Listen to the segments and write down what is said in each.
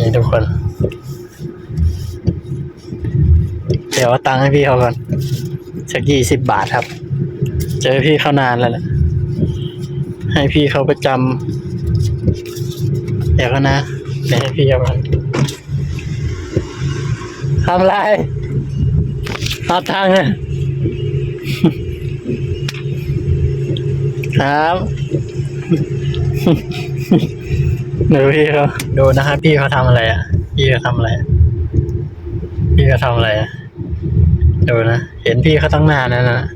นี่ทุกคนเดี๋ยวเอาตังค์ให้พี่เขาก่อนสักยี่สิบบาทครับ เจอพี่เขานานแล้วแหละให้พี่เขาประจำเดี๋ยวก็นะเดี๋ยวให้พี่เขาก่อนทำไรเอาตังค์อะครับ ดูพี่เขาดูนะครับพี่เขาทำอะไรอะ พี่เขาทำอะไร พี่เขาทำอะไรอะดูนะ เห็นพี่เขาตั้งนานแล้วนะ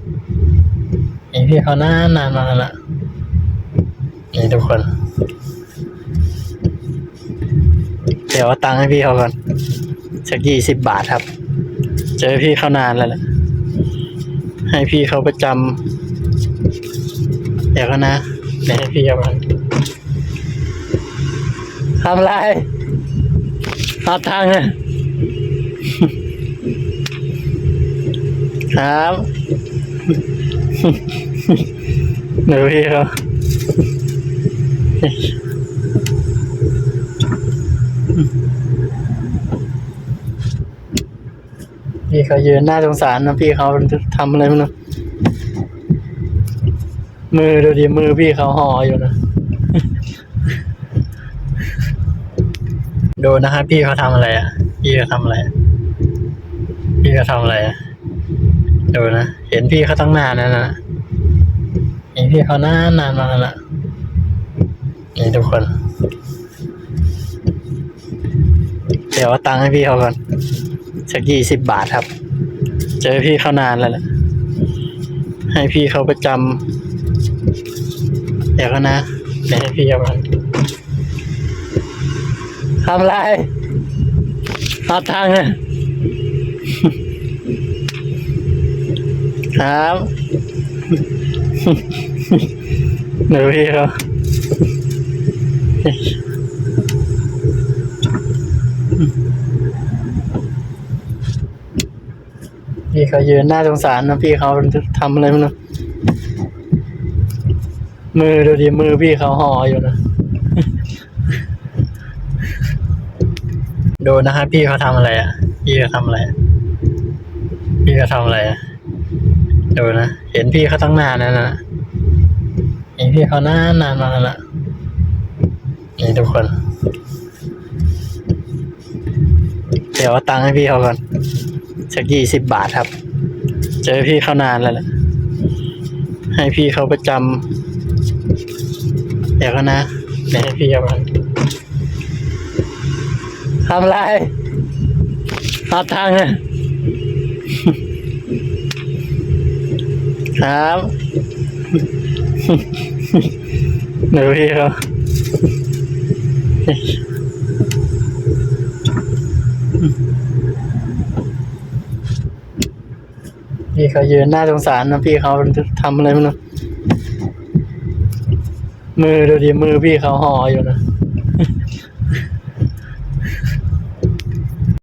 เห็นพี่เขานานนานมาแล้วนะนี่ทุกคน เดี๋ยวเอาตังค์ให้พี่เขาก่อนสักยี่สิบบาทครับ เจอพี่เขานานแล้วแหละให้พี่เขาประจำเดี๋ยวก็นะเดี๋ยวให้พี่เขาก่อน ทำไรเอาตังค์อะครับดูพี่เขาพี่เขายืนหน้าสงสารนะพี่เขาทำอะไรไม่รู้มือดูดิมือพี่เขาห่ออยู่นะ ดูนะครับพี่เขาทำอะไรอะ พี่เขาทำอะไร พี่เขาทำอะไรอะดูนะเห็นพี่เขาตั้งนานแล้วนะเห็นพี่เขานานนานมาแล้วนะนี่ทุกคน เดี๋ยวเอาตังค์ให้พี่เขาก่อนสักยี่สิบบาทครับ เจอพี่เขานานแล้วแหละให้พี่เขาประจำเดี๋ยวก็นะเดี๋ยวให้พี่เขาก่อน ทำไรเอาตังค์อะครับดูพี่เขาพี่เขายืนหน้าสงสารนะพี่เขาทำอะไรไม่รู้มือดูดิมือพี่เขาห่ออยู่นะ ดูนะครับพี่เขาทำอะไรอะ พี่เขาทำอะไร พี่เขาทำอะไรอะ ดูนะ เห็นพี่เขาตั้งนานแล้วนะเห็นพี่เขานานนานมาแล้วนะนี่ทุกคน เดี๋ยวเอาตังค์ให้พี่เขาก่อนสักยี่สิบบาทครับ เจอพี่เขานานแล้วแหละให้พี่เขาประจำเดี๋ยวก็นะเดี๋ยวให้พี่เขาำไรเอาตังค์อะครับดูพี่เขาพี่เขายืนหน้าสงสารนะพี่เขาทำอะไรไม่รู้มือดูดิมือพี่เขาห่ออยู่นะ